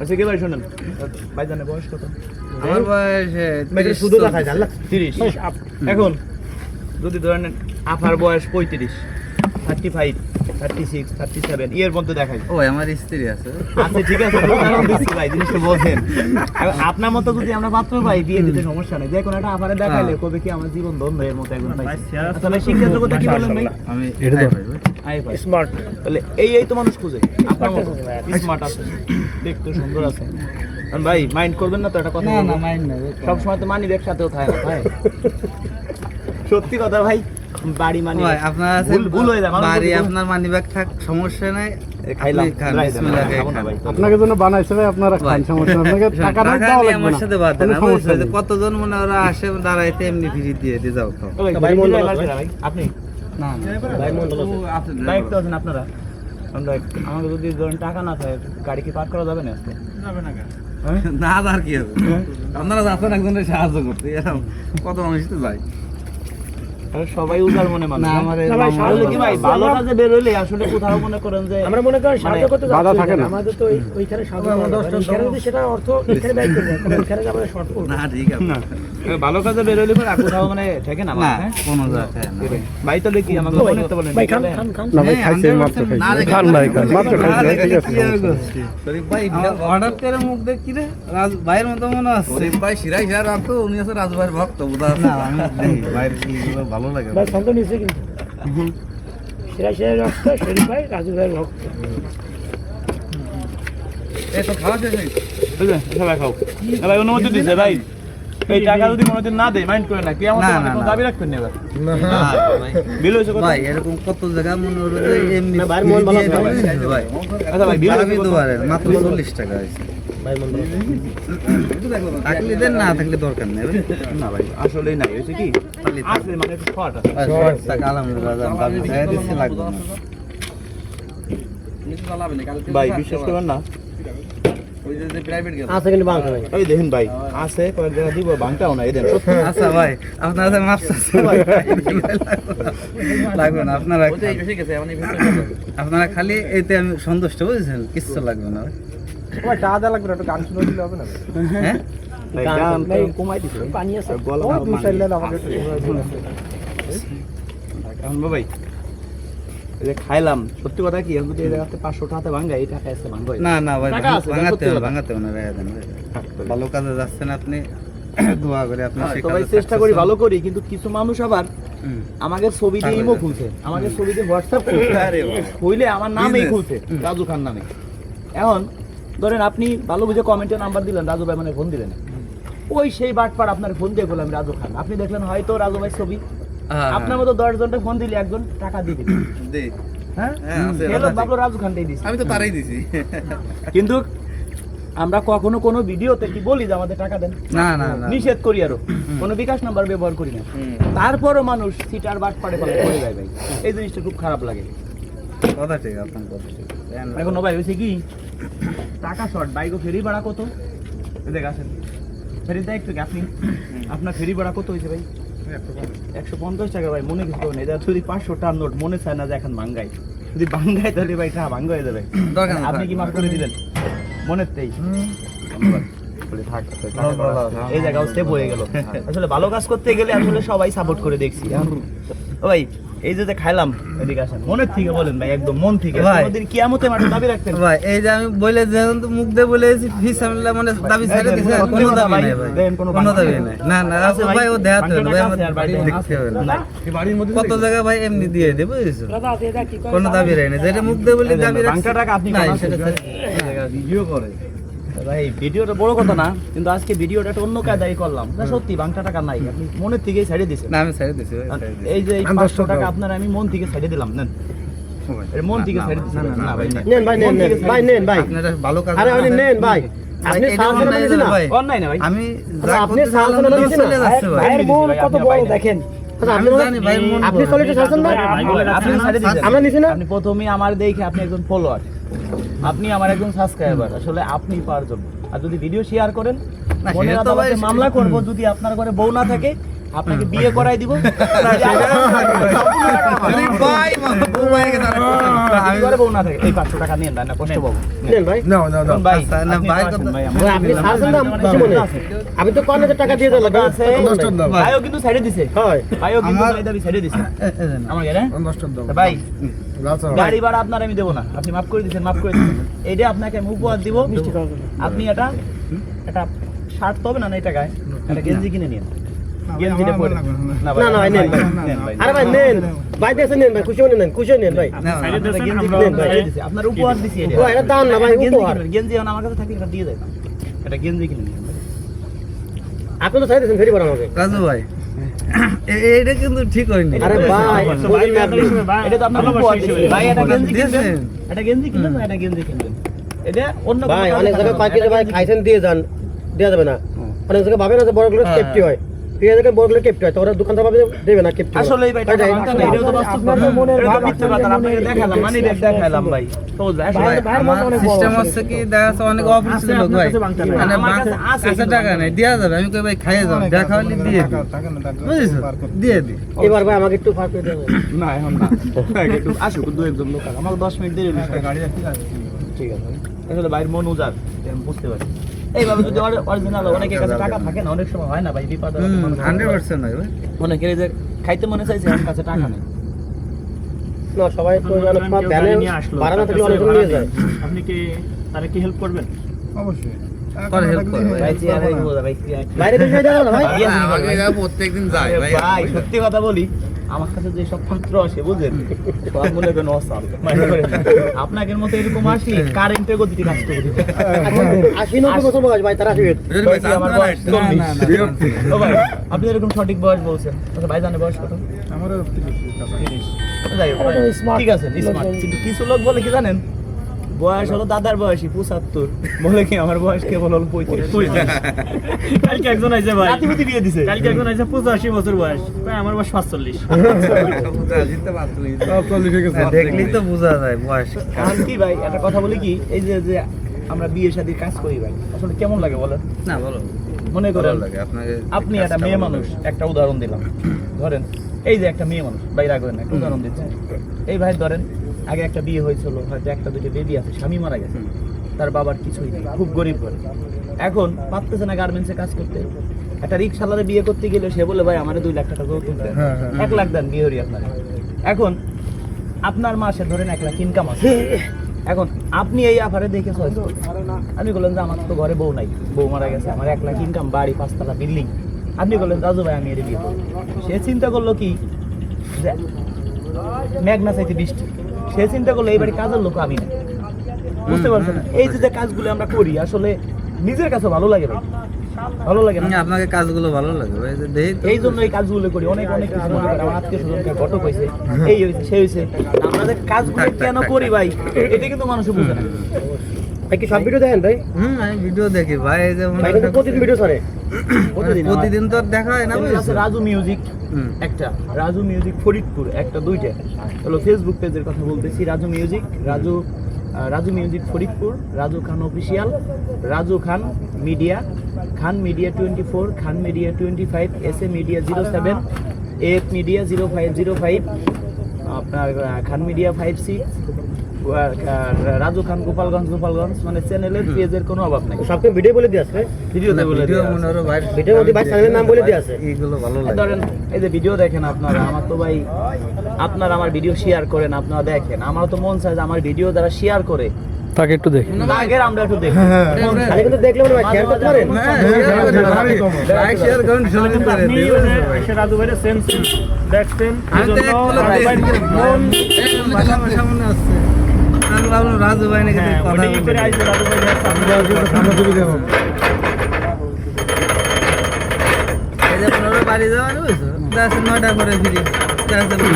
আচ্ছা কি ভাই শোনেন? ভাইজানের বয়স কত? আমার বয়স মেয়েদের শুধু জানলা? তিরিশ। এখন যদি ধরেন আপনার বয়স পঁয়ত্রিশ thirty five thirty six thirty seven এর মধ্যে দেখাই। ও আমার স্ত্রী আছে। আচ্ছা ঠিক আছে ভাই জিনিসটা এখন আপনার মতো যদি আমরা পাত্র পাই বিয়ে দিতে সমস্যা নেই। যে কোনো একটা আপারে দেখাইলে। কবে কি আমার জীবন ধন্য এর মতো একজন পাইছি? আচ্ছা ভাই শিক্ষার জগতে কি বলেন ভাই? আমি এটা তো- স্মার্ট। তাহলে এই এই তো মানুষ খুঁজে। আপনার মতো। স্মার্ট আছে দেখতে সুন্দর আছে। ভাই মাইন্ড করবেন না তো একটা কথা না মাইন্ড না সব সময় তো। মানি ব্যাগ সাথেও থাকে না ভাই। সত্যি কথা ভাই বাড়ি মানি ভাই আপনার আছে ভুল হয়ে যায় বাড়ি আপনার মানি ব্যাগ থাক সমস্যা নাই। আপনাকে জন্য বানাইছে ভাই আপনারা খান সমস্যা আপনাকে টাকা নিয়ে লাগবে আমার সাথে বাদ দেন। কতজন মনে হয় ওরা আসে দাঁড়াইতে এমনি ফ্রি দিয়ে দিয়ে যাও। ভাই, আপনি? না আছেন আপনারা। আমরা আমাকে যদি ধরেন টাকা না থাকে গাড়ি কি পার্ক করা যাবে না আজকে? যাবে না না আর কি আছে আপনারা আছেন একজনের সাহায্য করতে এরকম কত মানুষ তো আরে সবাই উদার মনে মানুষ না? আমার এই না ভাই, মামা- আসলে কি ভাই ভালো কাজে বের হইলে আসলে কোথাও মনে করেন যে আমরা মনে করেন সাহায্য করতে বাধা থাকে না। আমাদের তো ওইখানে সাহায্য যাবে। সেটা অর্থ এখানে ব্যয় করব তাহলে ওইখানে যে আমরা শর্ট না ঠিক আছে। না ভালো কাজে বের হইলে পরে আর কোথাও মানে থাকে না না হ্যাঁ? কোনো জায়গায় ভাই তাহলে কি আমাকে মনে করতে বলেন? ভাই খান খান খান। না ভাই খাইছে মাত্র খাইছে। খান ভাই খান মাত্র খাইছে। ঠিক আছে? ভাই করে মুখ দেখ কি রে? রাজ ভাইয়ের মতো মনে হচ্ছে। ভাই সিরাই উনি আছে রাজ ভাইয়ের ভক্ত বোধ না আমি ভাইয়ের কি ভালো লাগে ভাই ছন্দ নিচ্ছে কিন্তু। সিরাই সিরাই রক্ত শরীফ ভাই রাজু ভাই রক্ত এরকম কত জায়গা মনে হলো আচ্ছা মাত্র চল্লিশ টাকা হয়েছে। আছে। থাকলে দেন না থাকলে দরকার নেই। না ভাই আসলেই নাই হয়েছে কি? খালি আছে মানে একটু শর্ট আছে। আর ষাট টাকা আলহামদুলিল্লাহ দাবি চাই দিচ্ছে লাগবে না। ভাই বিশ্বাস করবেন না? আছে কিন্তু বাংলা ভাই। এই দেখেন ভাই আছে কয়েক জায়গা দিব দেন আচ্ছা ভাই আপনার ভাই। লাগবে না আপনারা আপনারা খালি এতে আমি সন্তুষ্ট বুঝেছেন? কিচ্ছু লাগবে না ভাই। ভাই দেওয়া লাগবে না একটু গান শুনে দিলে হবে না? হ্যাঁ? ভাই কমাই দিছে। পানি আছে। গলা দুই সাইড লাইন আমাকে একটু শোনায় দিন। এখন ভাই যে খাইলাম সত্যি কথা কি যদি এই জায়গাতে পাঁচশো টাকাতে ভাঙ্গা এই টাকা আছে ভাঙ্গা না না ভাই ভাঙাতে হবে ভাঙাতে হবে না ভাই। ভালো কাজে যাচ্ছেন আপনি দোয়া করে কাজে চেষ্টা করি ভালো করি কিন্তু কিছু মানুষ আবার। আমাদের ছবি দিয়ে ইমো খুলছে। আমাদের ছবি দিয়ে হোয়াটসঅ্যাপ খুলছে। হইলে আমার নামেই. খুলছে রাজু খান নামে। এখন ধরেন আপনি ভালো বুঝে কমেন্টে নাম্বার দিলেন রাজু ভাই মানে ফোন দিলেন। ওই সেই বাটপার আপনার ফোন দিয়ে বললাম রাজু খান আপনি দেখলেন হয়তো রাজু ভাই ছবি? হ্যাঁ, আপনার মতো দশ জনটা ফোন দিলে একজন টাকা দিয়ে। হ্যাঁ? হ্যাঁ, আমি তো তারাই দিছি। কিন্তু আমরা কখনো কোনো ভিডিওতে কি বলি যে আমাদের টাকা দেন? না না না। নিষেধ করি আরও। কোনো বিকাশ নাম্বার ব্যবহার করি না। তারপরও মানুষ সিটার বাট পাড়ে পাড়ে করে যায় ভাই এই জিনিসটা খুব খারাপ লাগে। কথা ঠিক আপনার কথা ঠিক। এখন ভাই হয়েছে কি? টাকা শর্ট বাইক ফেরি ভাড়া কত? দেখ আসেন। ফেরিতে একটু কি আপনি আপনার ফেরি ভাড়া কত হয়েছে ভাই? একশো পঞ্চাশ টাকা ভাই মনে কিছু নেই। এটা যদি পাঁচশো টার নোট মনে চায় না যে এখন ভাঙ্গাই যদি ভাঙ্গাই তাহলে ভাই টাকা ভাঙ্গা হয়ে যাবে। আপনি কি। মাফ করে দিলেন মনের তেই ধন্যবাদ। এই জায়গাও সেভ হয়ে গেল। আসলে ভালো কাজ করতে গেলে আসলে সবাই সাপোর্ট করে দেখছি। ও ভাই এই যে খাইলাম এদিকে আসেন। মনের থেকে বলেন ভাই একদম মন থেকে। ভাই। কিয়ামতে মাঠে দাবি রাখতেন ভাই এই যে আমি বলে যেমন মুখ দিয়ে ফিস আমিল্লা মানে দাবি ছেড়ে দিছে কোনো দাবি নাই ভাই। দেন, কোনো দাবি নাই। না না আছে ভাই ও দেখাতে হবে ভাই আমার দেখতে হবে না। না। কত জায়গায় ভাই এমনি দিয়ে দেবো বুঝেছ? দাদা এটা কি করে কোনো দাবি রাখি না যেটা মুখ দিয়ে বলি দাবি রাখছি। বাংটা টাকা আপনি নাই সেটা ভিডিও করে। ভাই ভিডিওটা বড় কথা না কিন্তু আজকে ভিডিওটা একটা অন্য কায়দায় করলাম। না সত্যি বাংটা টাকা নাই। আপনি মনের থেকেই ছাড়ে দিয়েছেন। না আমি ছেড়ে। এই যে এই পাঁচশো টাকা আপনার আমি মন থেকে ছাড়ে দিলাম নেন। মন থেকে না, ছাড়ে দিচ্ছি ভাই নেন। ভাই নেন ভাই নেন ভাই। ভালো কাজ আরে আপনি নেন ভাই। আপনি অন্যায় না? আমি আচ্ছা, আপনি মন কত বড় দেখেন। আচ্ছা, আপনি আমরা নিছি না? আপনি প্রথমে আমার দেখে আপনি একজন ফলোয়ার আপনি আমার একজন সাবস্ক্রাইবার আসলে আপনি পাওয়ার জন্য আর যদি ভিডিও শেয়ার করেন আদালতে মামলা করব যদি আপনার ঘরে বউ না থাকে আপনাকে বিয়ে করাই দিব। ভাই বউ আমি না থাকে এই পাঁচশো টাকা নিয়ে না কষ্ট পাবো। নেন ভাই। এখন ভাই না, আপনি ভাই তো টাকা দিয়ে দিলাম ভাইও কিন্তু সাইডে দিছে। হয়। ভাইও কিন্তু সাইডে দিছে। আমার ভাই। গাড়ি ভাড়া আপনার আমি দেবো না আপনি মাফ করে দিচ্ছেন মাফ করে দিচ্ছেন এইটা আপনাকে আমি উপহার দিব আপনি এটা এটা শার্ট তো হবে না না এই টাকায় একটা গেঞ্জি কিনে নিন গেঞ্জিটা পরে না না না ভাই নেন ভাই আরে ভাই নেন ভাই দেখে নেন ভাই খুশি নেন খুশি নেন ভাই আপনার গেঞ্জি নেন কিনে ভাই। দিছি, আপনার উপহার দিছি এটা দান না ভাই, গেঞ্জি উপহার। কিনবেন, গেঞ্জি এখন আমার কাছে থাকলে এটা দিয়ে দেয় এটা গেঞ্জি কিনে নিন আপনি তো চাইতেছেন ফেরি পড়া আমাকে রাজু ভাই এ- কিন্তু ঠিক হয়নি। আরে ভাই এটা তো আপনার ভাই এটা গেঞ্জি কিনবেন? এটা গেঞ্জি কিনবেন এটা গেঞ্জি কিনবেন? এটা অন্য ভাই অনেক জায়গায়। ভাই খাইছেন দিয়ে যান। দেওয়া যাবে না। অনেক জায়গায় ভাবে না যে বড়গুলো সেফটি হয়। ঠিক আছে বড়গুলো কেপটি হয় তো ওরা দোকানদার ভাবে দেবে না কেপটি। আসলে ভাই ভাঙতে তো বাস্তব কথা। এটা তো মিথ্যে কথা, আপনাকে দেখালাম, bag দেখালাম ভাই। আমার বড় সিস্টেম আছে। হচ্ছে কি দেখা যাচ্ছে অনেক অপরিচিত লোক ভাই। মানে আছে টাকা নেই যাবে আমি কই ভাই খাইয়ে যাব দেখা হলে দিয়ে দিই। বুঝেছ? দিয়ে দিই। এবার ভাই আমাকে একটু ফাঁক করে দেবে না, এখন না। একটু আসুক, দু একজন লোক আমাকে দশ মিনিট দেরি হলো। ঠিক আছে। আসলে ভাইয়ের মন উজাড় এটা বুঝতে পারছি এইভাবে যদি অরিজিনাল অনেকের কাছে টাকা থাকে না অনেক সময় হয় না ভাই বিপদ হান্ড্রেড পার্সেন্ট হয় অনেকের যে খাইতে মনে চাইছে আমার কাছে টাকা নেই না সবাই তো অনেক সময় ভ্যানে ভাড়া না থাকলে অনেকজন নিয়ে যায় আপনি কি তারা কি হেল্প করবেন করে হেল্প করে ভাই ভাই চেয়ারে বোঝা ভাই চেয়ারে বাইরে কিছু দেওয়া না ভাই প্রত্যেকদিন যাই ভাই সত্যি কথা বলি আমার কাছে যে সব পাত্র আসে বুঝেন সব মনে করেন অসাল মনে আপনাদের মতো এরকম আসি কারেন্টের গতিতে কাজ করে দিতে আশি নব্বই বছর বয়স ভাই তারা আসবে আমার বয়স ভাই, আপনি এরকম সঠিক বয়স বলছেন। আচ্ছা ভাই জানে বয়স কত? আমারও ঠিক আছে স্মার্ট কিন্তু কিছু লোক বলে কি জানেন? বয়স হলো দাদার বয়সী পঁচাত্তর। বলে কি আমার বয়স কেবল হলো পঁয়ত্রিশ? কালকে একজন আছে ভাই। নাতিপুতি বিয়ে দিছে। কালকে একজন আছে পঁচাশি বছর বয়স। ভাই আমার বয়স পাঁচচল্লিশ দেখলেই তো বোঝা যায় বয়স। কারণ কি ভাই? একটা কথা বলি কি? এই যে যে আমরা বিয়ে শাদীর কাজ করি ভাই আসলে কেমন লাগে বলেন? না বলো। মনে করেন ভালো লাগে আপনি একটা মেয়ে মানুষ একটা উদাহরণ দিলাম। ধরেন এই যে একটা মেয়ে মানুষ ভাই রাখবেন একটা উদাহরণ দিচ্ছি। এই ভাই ধরেন আগে একটা বিয়ে হয়েছিল হয়তো একটা দুটো বেবি আছে স্বামী মারা গেছে। তার বাবার কিছুই নেই খুব গরিব ঘরে। এখন পারতেছে না গার্মেন্টসে কাজ করতে। একটা রিক্সাওয়ালারে বিয়ে করতে গেলে সে বলে ভাই আমার দুই লাখ টাকা যৌতুক দেন এক লাখ দেন বিয়ে হরি আপনার। এখন আপনার মাসে ধরেন এক লাখ ইনকাম আছে। এখন আপনি এই আফারে দেখে চয়েস আমি বললেন যে আমার তো ঘরে বউ নাই বউ মারা গেছে আমার এক লাখ ইনকাম বাড়ি পাঁচতলা বিল্ডিং আপনি বললেন রাজু ভাই আমি এর বিয়ে সে চিন্তা করল কি যে মেঘনা চাইতে বৃষ্টি। সে চিন্তা করল এই বাড়ি কাজের লোক আমি না। বুঝতে পারছেন? এই যে যে কাজগুলো আমরা করি আসলে নিজের কাছে ভালো লাগে ভাই ভালো লাগে না। আপনাকে কাজগুলো ভালো লাগে। ভাই এই জন্য এই কাজগুলো করি। অনেক অনেক কিছু মনে করে আমার আত্মীয় স্বজনকে ঘটক হয়েছে এই হয়েছে সেই হয়েছে। আমরা যে কাজগুলো কেন করি ভাই এটা কিন্তু মানুষ বুঝে না। ভাই কি সব ভিডিও দেখেন ভাই? হুম আমি ভিডিও দেখি। ভাই এই যে মনে ভাই প্রতিদিন ভিডিও ছাড়ে। প্রতিদিন প্রতিদিন তো দেখা হয় না রাজু মিউজিক একটা। রাজু মিউজিক ফরিদপুর একটা দুইটা। হলো ফেসবুক পেজের কথা বলতেছি Raju music Raju Raju music Faridpur Raju Khan official Raju Khan media Khan media twenty four Khan media twenty five S A media zero seven F media zero five zero five আপনার Khan media five six Raju Khan Gopalganj Gopalganj মানে চ্যানেলের পেজের কোনো অভাব নাই। সবকে video বলে দিয়ে আসবে। ভিডিওতে বলে ভিডিও দেয়া মনে হলো ভাই ভিডিওর মধ্যে ভাই চ্যানেলের নাম বলে দিয়ে আছে এইগুলো ভালো লাগে। ধরেন এই যে ভিডিও দেখেন আপনারা আমার তো ভাই আপনারা আমার ভিডিও শেয়ার করেন আপনারা দেখেন। আমার তো মন চায় যে আমার ভিডিও যারা শেয়ার করে তাকে একটু দেখি। আগের আমরা একটু দেখি। মন চায়। আমি কিন্তু দেখলে মনে হয় শেয়ার করতে পারেন। হ্যাঁ, share করে দাও। Like, share, comment, সবই করে আপনি। রাজু ভাইয়ের সেম দেখছেন আমি তো এক এজন্য কিলো রাজু ভাই দেখছি। মন। সামনে আসছে। আমি ভাবলাম রাজু ভাই নাকি হ্যাঁ কথা করে। আইছে রাজু ভাই এই যে পনেরো বাড়ি যাওয়ার বুঝছ? দেখা নয়টা করে ফিরি দেখা যাচ্ছে